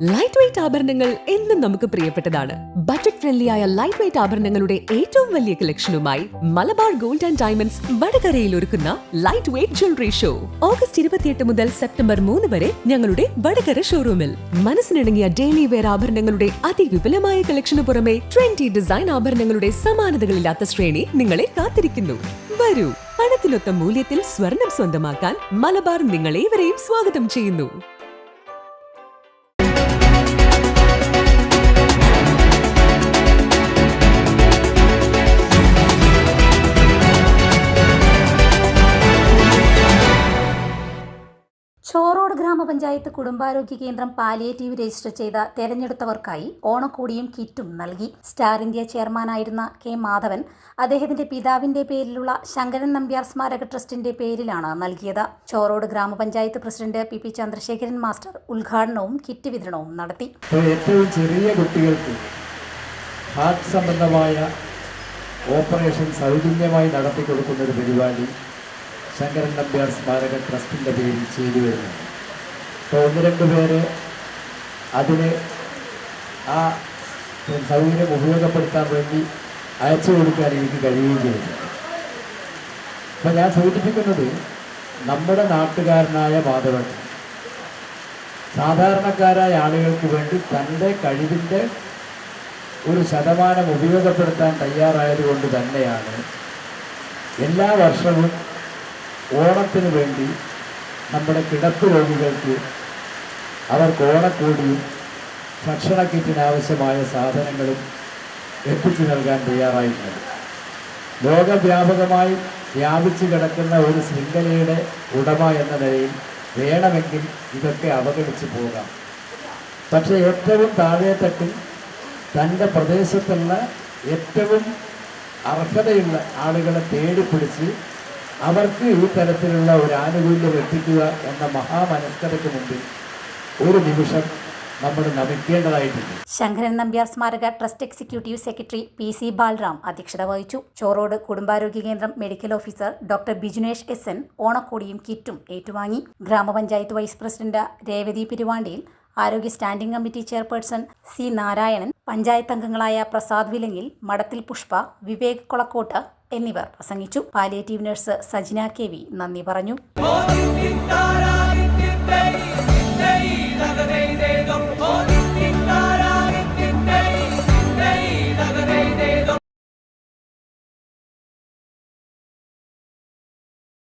Light weight ആഭരണങ്ങൾ എന്നും നമുക്ക് പ്രിയപ്പെട്ടതാണ്. ബജറ്റ് ഫ്രണ്ട്ലി ആയ ലൈറ്റ് വെയിറ്റ് ആഭരണങ്ങളുടെ ഏറ്റവും വലിയ കളക്ഷനുമായി മലബാർ ഗോൾഡ് ആൻഡ് ഡയമണ്ട്സ് വടകരയിൽ ഒരുക്കുന്ന light weight jewellery show August ഇരുപത്തിയെട്ട് മുതൽ സെപ്റ്റംബർ മൂന്ന് വരെ ഞങ്ങളുടെ വടകര ഷോറൂമിൽ മനസ്സിനിണങ്ങിയ ഡെയിലി വെയർ ആഭരണങ്ങളുടെ അതിവിപുലമായ കളക്ഷനു പുറമെ ട്വന്റി ഡിസൈൻ ആഭരണങ്ങളുടെ സമാനതകളില്ലാത്ത ശ്രേണി നിങ്ങളെ കാത്തിരിക്കുന്നു. വരൂ പണത്തിനൊത്ത മൂല്യത്തിൽ സ്വർണം സ്വന്തമാക്കാൻ മലബാർ നിങ്ങളേവരെയും സ്വാഗതം ചെയ്യുന്നു. ചോറോഡ് ഗ്രാമപഞ്ചായത്ത് കുടുംബാരോഗ്യ കേന്ദ്രം പാലിയേറ്റീവ് രജിസ്റ്റർ ചെയ്ത തെരഞ്ഞെടുത്തവർക്കായി ഓണക്കോടിയും കിറ്റും നൽകി. സ്റ്റാർ ഇന്ത്യ ചെയർമാനായിരുന്ന കെ മാധവൻ അദ്ദേഹത്തിന്റെ പിതാവിന്റെ പേരിലുള്ള ശങ്കരൻ നമ്പ്യാർ സ്മാരക ട്രസ്റ്റിന്റെ പേരിലാണ് നൽകിയത്. Chorode grama panchayat president P P Chandrasekharan master ഉദ്ഘാടനവും കിറ്റ് വിതരണവും നടത്തി. ഏറ്റവും ചെറിയ കുട്ടികൾക്ക് ഹാർട്ട് സംബന്ധമായ ഓപ്പറേഷൻ സൗജന്യമായി നടത്തി കൊടുക്കുന്ന ഒരു പരിപാടി ശങ്കരൻ നമ്പ്യാർ സ്മാരക ട്രസ്റ്റിന്റെ പേരിൽ ചെയ്തു വരുന്നുണ്ട്. ഒന്ന് രണ്ട് പേര് അതിന് ആ സൗകര്യം ഉപയോഗപ്പെടുത്താൻ വേണ്ടി അയച്ചു കൊടുക്കാൻ എനിക്ക് കഴിയുകയും ചെയ്തു. അപ്പം ഞാൻ സൂചിപ്പിക്കുന്നത് നമ്മുടെ നാട്ടുകാരനായ മാധവൻ സാധാരണക്കാരായ ആളുകൾക്ക് വേണ്ടി തന്റെ കഴിവിന്റെ ഒരു ശതമാനം ഉപയോഗപ്പെടുത്താൻ തയ്യാറായതുകൊണ്ട് തന്നെയാണ് എല്ലാ വർഷവും ഓണത്തിന് വേണ്ടി നമ്മുടെ കിടപ്പ് രോഗികൾക്ക് അവർ കോണക്കൂടി ഭക്ഷണ കിറ്റിന് ആവശ്യമായ സാധനങ്ങളും എത്തിച്ചു നൽകാൻ തയ്യാറായിട്ടുണ്ട്. ലോകവ്യാപകമായി വ്യാപിച്ചു കിടക്കുന്ന ഒരു ശൃംഖലയുടെ ഉടമ എന്ന നിലയിൽ വേണമെങ്കിൽ ഇതൊക്കെ അവഗണിച്ചു പോകാം. പക്ഷേ ഏറ്റവും താഴെത്തട്ടിൽ തന്റെ പ്രദേശത്തുള്ള ഏറ്റവും അർഹതയുള്ള ആളുകളെ തേടിപ്പിടിച്ച് അവർക്ക് ഈ തരത്തിലുള്ള ഒരു ആനുകൂല്യം എത്തിക്കുക എന്ന മഹാമനസ്കതയ്ക്ക് മുമ്പിൽ ഒരു നിമിഷം നമ്മൾ നമിക്കേണ്ടതായിട്ടുണ്ട്. ശങ്കരൻ നമ്പ്യാർ സ്മാരക trust executive secretary P C Balaram അധ്യക്ഷത വഹിച്ചു. ചോറോട് കുടുംബാരോഗ്യ കേന്ദ്രം medical officer doctor Bijunesh S N ഓണക്കോടിയും കിറ്റും ഏറ്റുവാങ്ങി. ഗ്രാമപഞ്ചായത്ത് വൈസ് പ്രസിഡന്റ് രേവതി പിരുവാണ്ടിയിൽ ആരോഗ്യ standing committee chairperson C Narayanan panchayat അംഗങ്ങളായ പ്രസാദ് വിലങ്ങിൽ മടത്തിൽ പുഷ്പ വിവേക് കൊളക്കോട്ട് എന്നിവർ പ്രസംഗിച്ചു. Palliative nurse Sajina K V നന്ദി പറഞ്ഞു.